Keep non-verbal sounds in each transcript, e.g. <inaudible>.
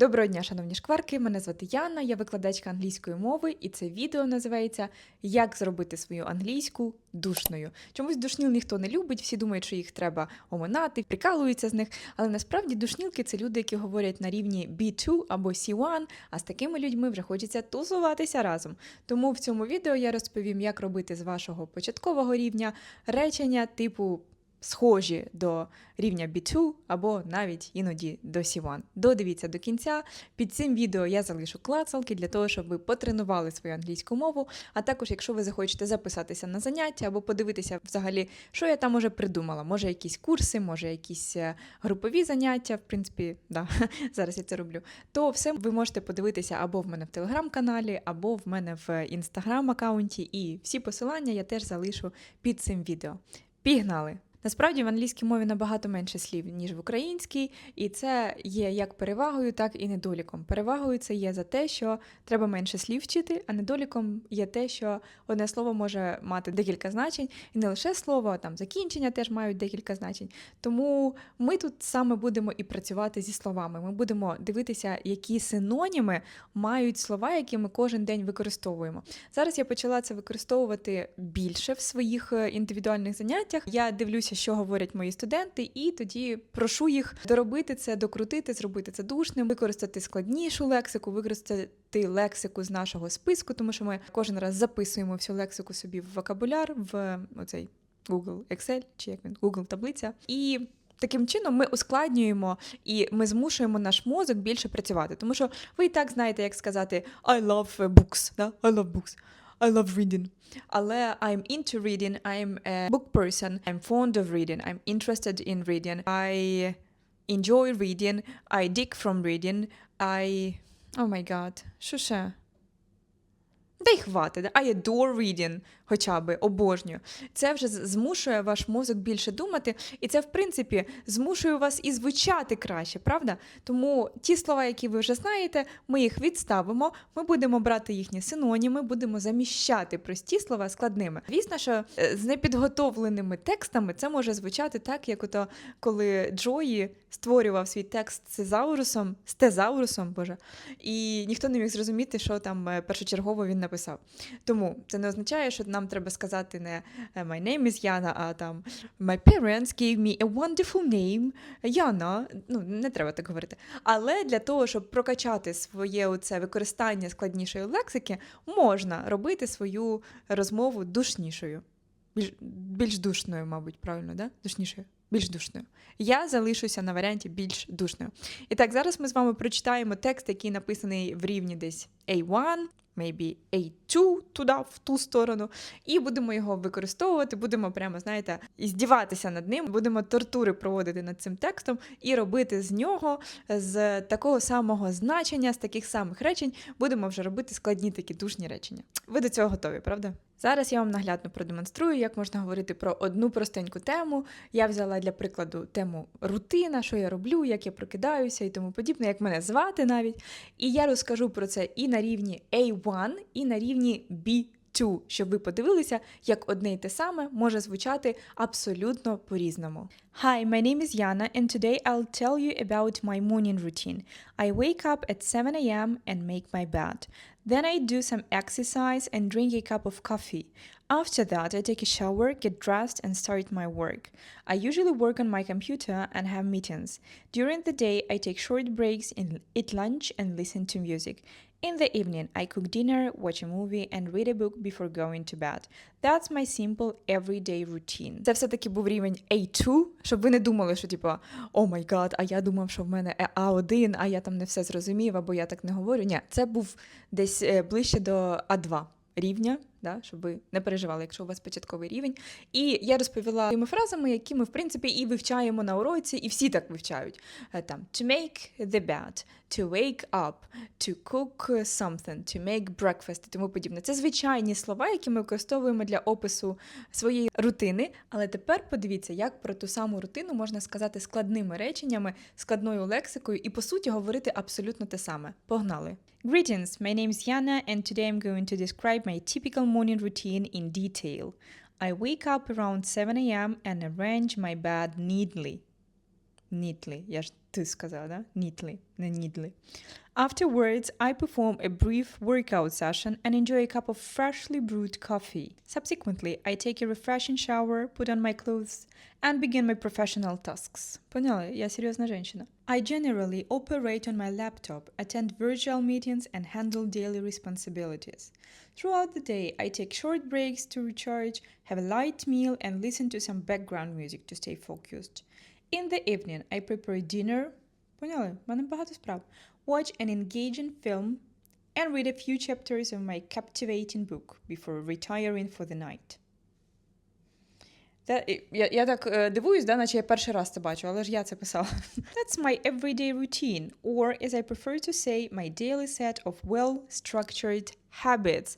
Доброго дня, шановні шкварки! Мене звати Яна, я викладачка англійської мови, і це відео називається Як зробити свою англійську душною. Чомусь душніл ніхто не любить, всі думають, що їх треба оминати, прикалуються з них. Але насправді душнілки це люди, які говорять на рівні B2 або C1, а з такими людьми вже хочеться тусуватися разом. Тому в цьому відео я розповім, як робити з вашого початкового рівня речення типу схожі до рівня B2 або навіть іноді до C1. Додивіться до кінця. Під цим відео я залишу клацалки для того, щоб ви потренували свою англійську мову. А також, якщо ви захочете записатися на заняття або подивитися взагалі, що я там уже придумала. Може, якісь курси, може, якісь е, групові заняття. В принципі, да, <laughs> зараз я це роблю. То все ви можете подивитися або в мене в телеграм-каналі, або в мене в інстаграм-аккаунті. І всі посилання я теж залишу під цим відео. Пігнали! Насправді в англійській мові набагато менше слів, ніж в українській, і це є як перевагою, так і недоліком. Перевагою це є за те, що треба менше слів вчити, а недоліком є те, що одне слово може мати декілька значень, і не лише слово, а там закінчення теж мають декілька значень. Тому ми тут саме будемо і працювати зі словами. Ми будемо дивитися, які синоніми мають слова, які ми кожен день використовуємо. Зараз я почала це використовувати більше в своїх е, індивідуальних заняттях. Я дивлюся дивлюся, що говорять мої студенти, і тоді прошу їх доробити це, докрутити, зробити це душним, використати складнішу лексику, використати лексику з нашого списку, тому що ми кожен раз записуємо всю лексику собі в вокабуляр, в оцей Google Excel, чи як він Google таблиця. І Таким чином ми ускладнюємо і ми змушуємо наш мозок більше працювати, тому що ви і так знаєте, як сказати I love books, да? I love books. I love reading. Але I'm into reading, I'm a book person, I'm fond of reading, I'm interested in reading, I enjoy reading, I dig from reading, I. Oh my god, що ще? Та й хватить. I adore reading, Хоча би обожнюю. Це вже змушує ваш мозок більше думати, і це, в принципі, змушує вас і звучати краще, правда? Тому ті слова, які ви вже знаєте, ми їх відставимо, ми будемо брати їхні синоніми, будемо заміщати прості слова складними. Звісно, що е, з непідготовленими текстами це може звучати так, як ото коли Джої створював свій текст з тезаурусом, з тезаурусом, боже, і ніхто не міг зрозуміти, що там е, першочергово він написав. Тому це не означає, що нам треба сказати не е, My name is Яна, а там My parents gave me a wonderful name. Яна. Ну, не треба так говорити. Але для того, щоб прокачати своє оце використання складнішої лексики, можна робити свою розмову душнішою. Більш, більш душною, мабуть, правильно, да? Душнішою більш душною. Я залишуся на варіанті більш душною. І так, зараз ми з вами прочитаємо текст, який написаний в рівні десь A1, maybe A2 туди, в ту сторону, і будемо його використовувати, будемо прямо, знаєте, здіватися над ним, будемо тортури проводити над цим текстом і робити з нього з такого самого значення, з таких самих речень, будемо вже робити складні такі душні речення. Ви до цього готові, правда? Зараз я вам наглядно продемонструю, як можна говорити про одну простеньку тему. Я взяла для прикладу тему рутина, що я роблю, як я прокидаюся і тому подібне, як мене звати навіть. І я розкажу про це і на рівні A1, і на рівні B2, щоб ви подивилися, як одне й те саме може звучати абсолютно по-різному. Hi, my name is Yana, and today I'll tell you about my morning routine. I wake up at 7 a.m. and make my bed. Then I do some exercise and drink a cup of coffee. After that, I take a shower, get dressed, and start my work. I usually work on my computer and have meetings. During the day, I take short breaks and eat lunch and listen to music. In the evening, I cook dinner, watch a movie, and read a book before going to bed. That's my simple everyday routine. Це все-таки був рівень A2, щоб ви не думали, що типу, о май гад, а я думав, що в мене А1, а я там не все зрозумів, або я так не говорю. Ні, це був десь ближче до А2 рівня да, щоб ви не переживали, якщо у вас початковий рівень. І я розповіла тими фразами, які ми, в принципі, і вивчаємо на уроці, і всі так вивчають. Е, там to make the bed, to wake up, to cook something, to make breakfast і тому подібне. Це звичайні слова, які ми використовуємо для опису своєї рутини. Але тепер подивіться, як про ту саму рутину можна сказати складними реченнями, складною лексикою, і по суті говорити абсолютно те саме. Погнали! Greetings, my name is Yana, and today I'm going to describe my typical morning routine in detail. I wake up around 7 a.m. and arrange my bed neatly. neatly. Я ж ти сказала, да? Neatly, не needly. Afterwards, I perform a brief workout session and enjoy a cup of freshly brewed coffee. Subsequently, I take a refreshing shower, put on my clothes, and begin my professional tasks. Поняла? Я серйозна женщина. I generally operate on my laptop, attend virtual meetings, and handle daily responsibilities. Throughout the day, I take short breaks to recharge, have a light meal, and listen to some background music to stay focused. In the evening, I prepare dinner. Поняли? У мене багато справ. Watch an engaging film and read a few chapters of my captivating book before retiring for the night. Та, і- я, я так е, дивуюсь, да, наче я перший раз це бачу, але ж я це писала. <laughs> That's my everyday routine, or as I prefer to say, my daily set of well-structured habits.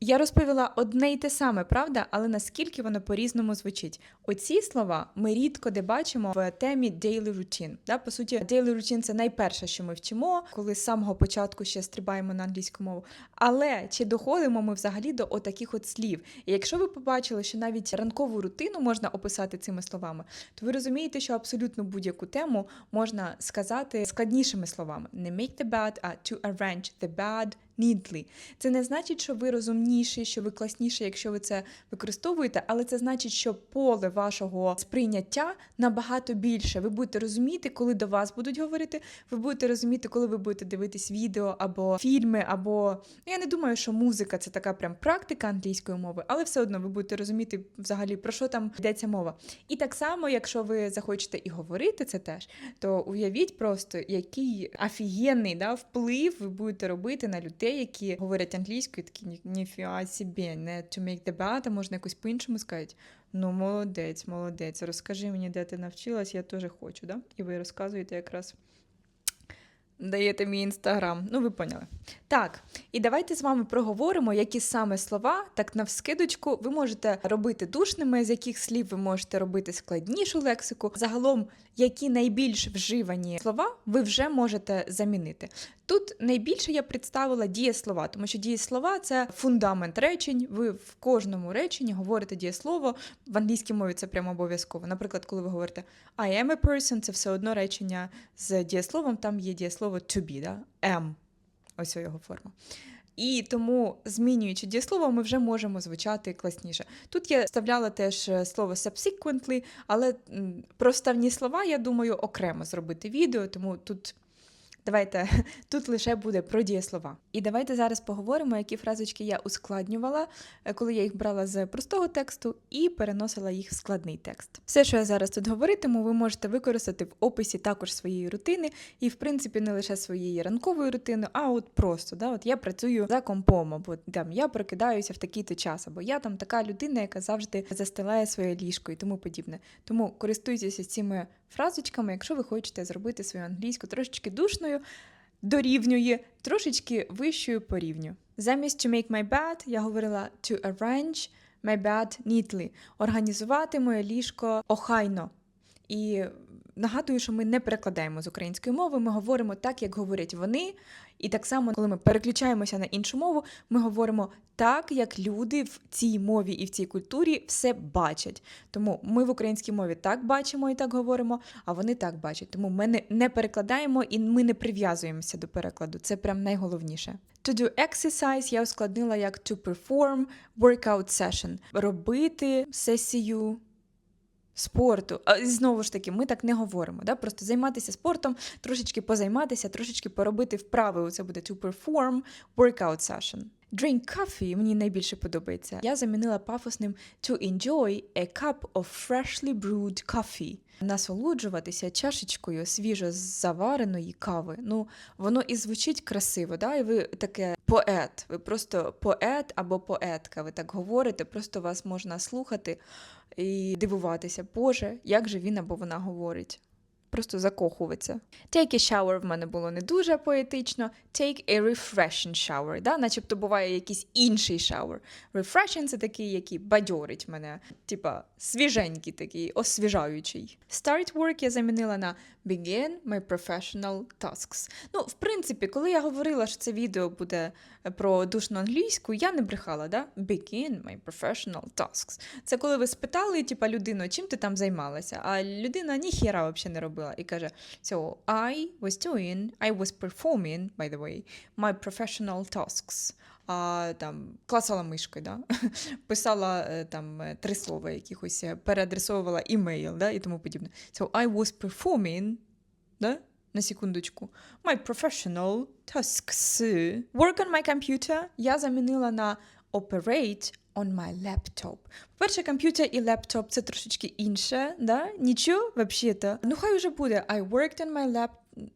Я розповіла одне й те саме, правда, але наскільки воно по-різному звучить. Оці слова ми рідко де бачимо в темі daily routine. Да? По суті, daily routine – це найперше, що ми вчимо, коли з самого початку ще стрибаємо на англійську мову. Але чи доходимо ми взагалі до отаких от слів? І якщо ви побачили, що навіть ранкову рутину можна описати цими словами, то ви розумієте, що абсолютно будь-яку тему можна сказати складнішими словами. Не make the bed, а to arrange the bed neatly. Це не значить, що ви розумніші, що ви класніші, якщо ви це використовуєте, але це значить, що поле вашого сприйняття набагато більше. Ви будете розуміти, коли до вас будуть говорити. Ви будете розуміти, коли ви будете дивитись відео або фільми, або ну, я не думаю, що музика це така прям практика англійської мови, але все одно ви будете розуміти взагалі про що там йдеться мова. І так само, якщо ви захочете і говорити це теж, то уявіть просто, який офігенний да, вплив ви будете робити на людей, які говорять англійською, такі «Ні- ніфіа собі, не to make the bed, а можна якось по-іншому сказати. Ну, молодець, молодець. Розкажи мені, де ти навчилась, я теж хочу, да? І ви розказуєте якраз. Даєте мій інстаграм. Ну, ви поняли. Так, і давайте з вами проговоримо, які саме слова, так навскидочку, ви можете робити душними, з яких слів ви можете робити складнішу лексику. Загалом, які найбільш вживані слова ви вже можете замінити. Тут найбільше я представила дієслова, тому що дієслова це фундамент речень. Ви в кожному реченні говорите дієслово. В англійській мові це прямо обов'язково. Наприклад, коли ви говорите I am a person, це все одно речення з дієсловом, там є дієслово to be, да? am. Ось його форма. І тому, змінюючи дієслово, ми вже можемо звучати класніше. Тут я вставляла теж е, слово subsequently, але про вставні слова, я думаю, окремо зробити відео, тому тут. Давайте <laughs> тут лише буде про дієслова. І давайте зараз поговоримо, які фразочки я ускладнювала, е, коли я їх брала з простого тексту і переносила їх в складний текст. Все, що я зараз тут говоритиму, ви можете використати в описі також своєї рутини, і в принципі не лише своєї ранкової рутини, а от просто да, от я працюю за компом, або там я прокидаюся в такий-то час, або я там така людина, яка завжди застилає своє ліжко і тому подібне. Тому користуйтеся цими фразочками, якщо ви хочете зробити свою англійську трошечки душною, дорівнює трошечки вищою по рівню. Замість to make my bed я говорила to arrange my bed neatly. Організувати моє ліжко охайно. І нагадую, що ми не перекладаємо з української мови, ми говоримо так, як говорять вони. І так само, коли ми переключаємося на іншу мову, ми говоримо так, як люди в цій мові і в цій культурі все бачать. Тому ми в українській мові так бачимо і так говоримо, а вони так бачать. Тому ми не, не перекладаємо і ми не прив'язуємося до перекладу. Це прям найголовніше. To do exercise я ускладнила як to perform workout session. Робити сесію спорту. А знову ж таки, ми так не говоримо. Да? Просто займатися спортом, трошечки позайматися, трошечки поробити вправи. Це буде to perform workout session. Drink coffee мені найбільше подобається. Я замінила пафосним to enjoy a cup of freshly brewed coffee. Насолоджуватися чашечкою свіжо завареної кави. Ну, воно і звучить красиво, да? і ви таке поет. Ви просто поет або поетка. Ви так говорите, просто вас можна слухати і дивуватися, Боже, як же він або вона говорить. Просто закохуватися. Take a shower в мене було не дуже поетично. Take a refreshing shower. Да? Начебто буває якийсь інший шауер. Refreshing – це такий, який бадьорить мене. Типа свіженький такий, освіжаючий. Start work я замінила на begin my professional tasks. Ну, в принципі, коли я говорила, що це відео буде про душну англійську, я не брехала, да? Begin my professional tasks. Це коли ви спитали, типа, людину, чим ти там займалася, а людина ніхіра взагалі не робила. Робила. І каже: So I was doing, I was performing, by the way, my professional tasks. А там класала мишкою, да? <laughs> писала е, там е, три слова якихось, е, переадресовувала імейл, да? і тому подібне. So I was performing, да? на секундочку, my professional tasks. Work on my computer я замінила на operate on my laptop. По-перше, комп'ютер і лептоп це трошечки інше, да? Нічого, взагалі-то. Ну, хай уже буде. I worked on my lap...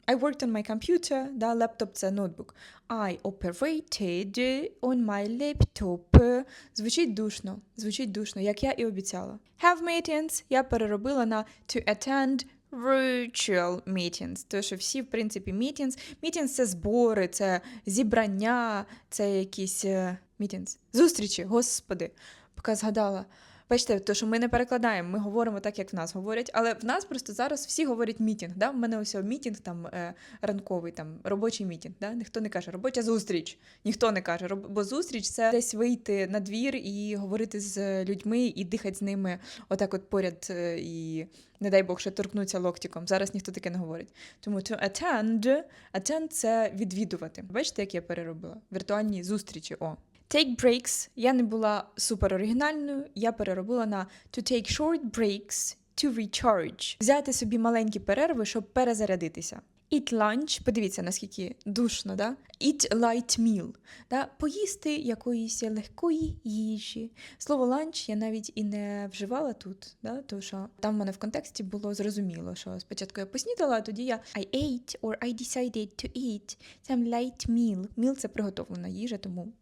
I worked on my computer, да, лептоп це ноутбук. I operated on my laptop. Звучить душно, звучить душно, як я і обіцяла. Have meetings я переробила на to attend virtual meetings. Тому що всі, в принципі, meetings. Meetings – це збори, це зібрання, це якісь е, meetings. Зустрічі, господи. Поки згадала. Бачите, то що ми не перекладаємо, ми говоримо так, як в нас говорять, але в нас просто зараз всі говорять мітінг. Да? В мене ось мітінг там е, ранковий, там робочий мітінг. Да? Ніхто не каже робоча зустріч. Ніхто не каже, бо зустріч це десь вийти на двір і говорити з людьми, і дихати з ними отак, от поряд, е, і не дай Бог, ще торкнуться локтиком. Зараз ніхто таке не говорить. Тому to attend, attend – це відвідувати. Бачите, як я переробила? Віртуальні зустрічі. О. Take breaks. Я не була супер оригінальною, я переробила на to take short breaks to recharge. Взяти собі маленькі перерви, щоб перезарядитися. Eat lunch, подивіться, наскільки душно, да? Eat light meal, да? поїсти якоїсь легкої їжі. Слово ланч я навіть і не вживала тут, да? тому що там в мене в контексті було зрозуміло, що спочатку я поснідала, а тоді я I ate or I decided to eat some light meal. Meal – це приготовлена їжа, тому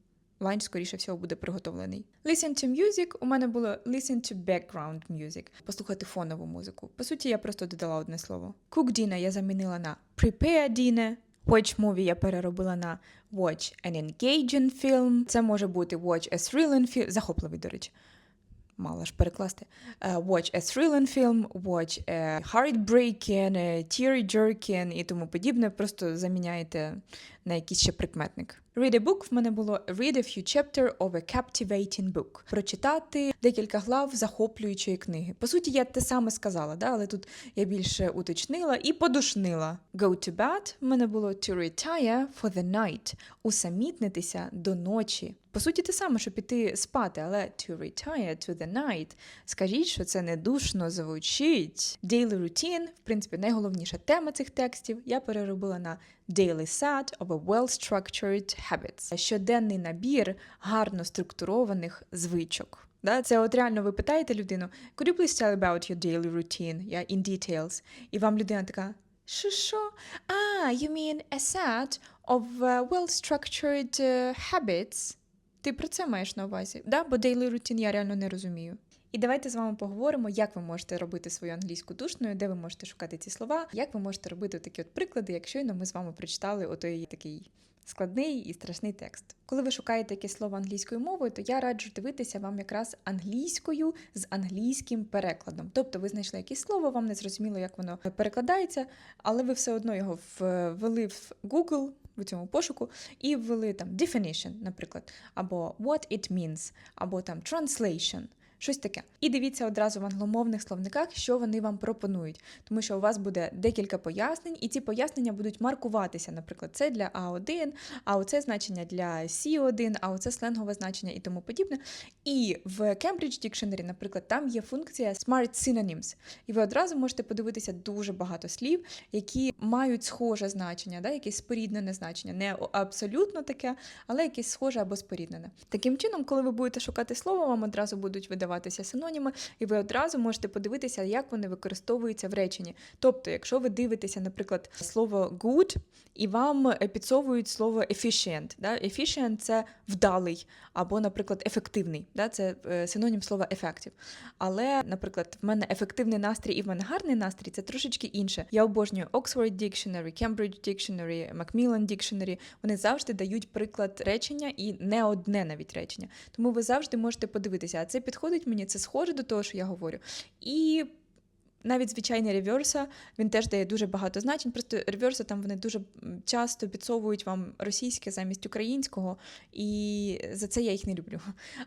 ланч, скоріше всього, буде приготовлений. Listen to music у мене було listen to background music, послухати фонову музику. По суті, я просто додала одне слово. Cook dinner я замінила на prepare dinner. Watch movie я переробила на watch an engaging film. Це може бути watch a thrilling film. Захопливий, до речі. Мала ж перекласти. Uh, watch a thrilling film, watch a heartbreaking, a tear-jerking і тому подібне. Просто заміняєте на якийсь ще прикметник. Read a book в мене було read a few chapter of a captivating book. Прочитати декілька глав захоплюючої книги. По суті, я те саме сказала, да? але тут я більше уточнила і подушнила. Go to bed в мене було to retire for the night. Усамітнитися до ночі. По суті, те саме, що піти спати, але to retire to the night. Скажіть, що це не душно звучить. Daily routine, в принципі, найголовніша тема цих текстів, я переробила на daily set of a well-structured habits. Щоденний набір гарно структурованих звичок. Да, це от реально ви питаєте людину, could you please tell about your daily routine, yeah, in details? І вам людина така, що що? А, you mean a set of uh, well-structured uh, habits? Ти про це маєш на увазі? Да? Бо daily routine я реально не розумію. І давайте з вами поговоримо, як ви можете робити свою англійську душною, де ви можете шукати ці слова, як ви можете робити такі от приклади, як щойно ми з вами прочитали отой такий складний і страшний текст. Коли ви шукаєте якесь слово англійською мовою, то я раджу дивитися вам якраз англійською з англійським перекладом. Тобто ви знайшли якесь слово, вам не зрозуміло, як воно перекладається, але ви все одно його ввели в Google. В цьому пошуку і ввели там definition, наприклад, або what it means, або там translation. Щось таке. І дивіться одразу в англомовних словниках, що вони вам пропонують, тому що у вас буде декілька пояснень, і ці пояснення будуть маркуватися. Наприклад, це для А1, а оце значення для С1, а оце сленгове значення і тому подібне. І в Cambridge Dictionary, наприклад, там є функція Smart Synonyms. І ви одразу можете подивитися дуже багато слів, які мають схоже значення, да, якесь споріднене значення. Не абсолютно таке, але якесь схоже або споріднене. Таким чином, коли ви будете шукати слово, вам одразу будуть видавати видаватися синоніми, і ви одразу можете подивитися, як вони використовуються в реченні. Тобто, якщо ви дивитеся, наприклад, слово good, і вам підсовують слово efficient. Да? Efficient – це вдалий, або, наприклад, ефективний. Да? Це синонім слова effective. Але, наприклад, в мене ефективний настрій і в мене гарний настрій це трошечки інше. Я обожнюю Oxford Dictionary, Cambridge Dictionary, Macmillan Dictionary. Вони завжди дають приклад речення і не одне навіть речення. Тому ви завжди можете подивитися, а це підходить мені, це схоже до того, що я говорю. І навіть звичайний реверса, він теж дає дуже багато значень. Просто реверси там вони дуже часто підсовують вам російське замість українського, і за це я їх не люблю.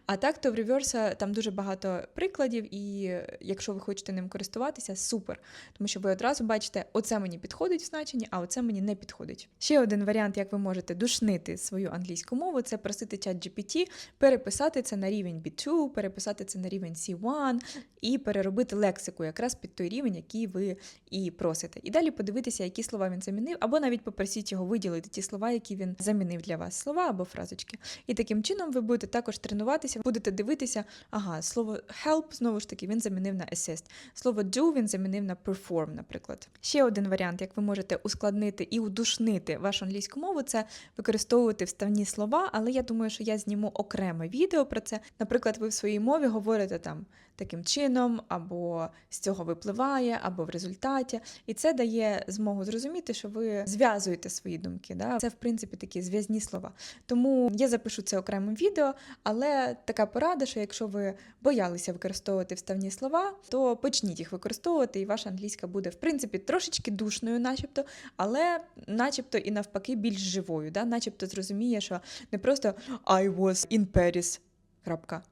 А так, то в реверса там дуже багато прикладів, і якщо ви хочете ним користуватися, супер. Тому що ви одразу бачите, оце мені підходить в значенні, а оце мені не підходить. Ще один варіант, як ви можете душнити свою англійську мову, це просити чат GPT переписати це на рівень B2, переписати це на рівень C1 і переробити лексику якраз під той рівень, який ви і просите. І далі подивитися, які слова він замінив, або навіть попросіть його виділити ті слова, які він замінив для вас, слова або фразочки. І таким чином ви будете також тренуватися, будете дивитися, ага, слово help, знову ж таки, він замінив на assist. Слово do він замінив на perform, наприклад. Ще один варіант, як ви можете ускладнити і удушнити вашу англійську мову, це використовувати вставні слова, але я думаю, що я зніму окреме відео про це. Наприклад, ви в своїй мові говорите там таким чином, або з цього випливає, або в результаті. І це дає змогу зрозуміти, що ви зв'язуєте свої думки. Да? Це, в принципі, такі зв'язні слова. Тому я запишу це окремим відео, але така порада, що якщо ви боялися використовувати вставні слова, то почніть їх використовувати, і ваша англійська буде, в принципі, трошечки душною, начебто, але начебто і навпаки більш живою, да? начебто зрозуміє, що не просто I was in Paris. Крапка.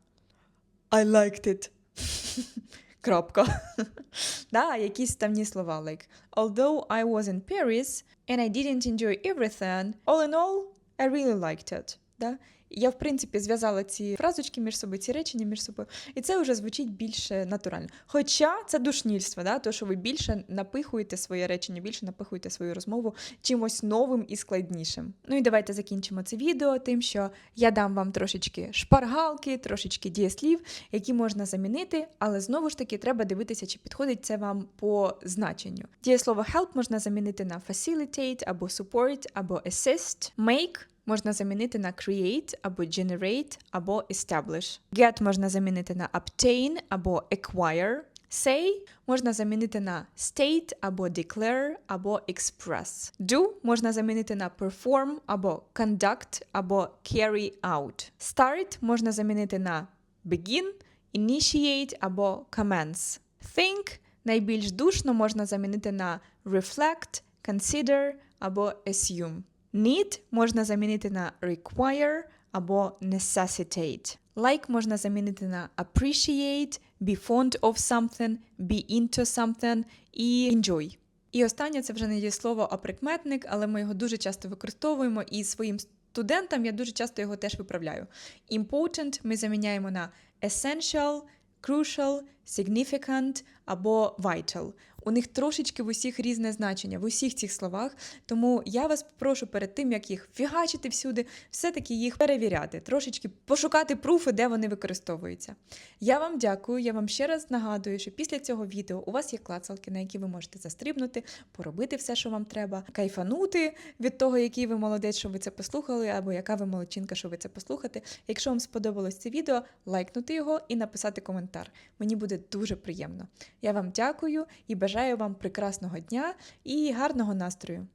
I liked it. <laughs> Крапка. <laughs> да, якісь ставні слова, like although I was in Paris and I didn't enjoy everything, all in all, I really liked it. Да? Я, в принципі, зв'язала ці фразочки між собою, ці речення між собою, і це вже звучить більш е, натурально. Хоча це душнільство, да? то що ви більше напихуєте своє речення, більше напихуєте свою розмову чимось новим і складнішим. Ну і давайте закінчимо це відео тим, що я дам вам трошечки шпаргалки, трошечки дієслів, які можна замінити, але знову ж таки треба дивитися, чи підходить це вам по значенню. Дієслово help можна замінити на facilitate або support, або assist, make можна замінити на create або generate або establish. Get можна замінити на obtain або acquire. Say можна замінити на state або declare або express. Do можна замінити на perform або conduct або carry out. Start можна замінити на begin, initiate або commence. Think найбільш душно можна замінити на reflect, consider або assume. Need можна замінити на require або necessitate. Like можна замінити на appreciate, be fond of something, be into something і enjoy. І останнє це вже не є слово, а прикметник, але ми його дуже часто використовуємо і своїм студентам я дуже часто його теж виправляю. Important ми заміняємо на essential, crucial, significant або vital. У них трошечки в усіх різне значення, в усіх цих словах. Тому я вас прошу перед тим, як їх фігачити всюди, все-таки їх перевіряти, трошечки пошукати пруфи, де вони використовуються. Я вам дякую, я вам ще раз нагадую, що після цього відео у вас є клацалки, на які ви можете застрибнути, поробити все, що вам треба, кайфанути від того, який ви молодець, що ви це послухали, або яка ви молодчинка, що ви це послухати. Якщо вам сподобалось це відео, лайкнути його і написати коментар. Мені буде дуже приємно. Я вам дякую і бажаю вам прекрасного дня і гарного настрою.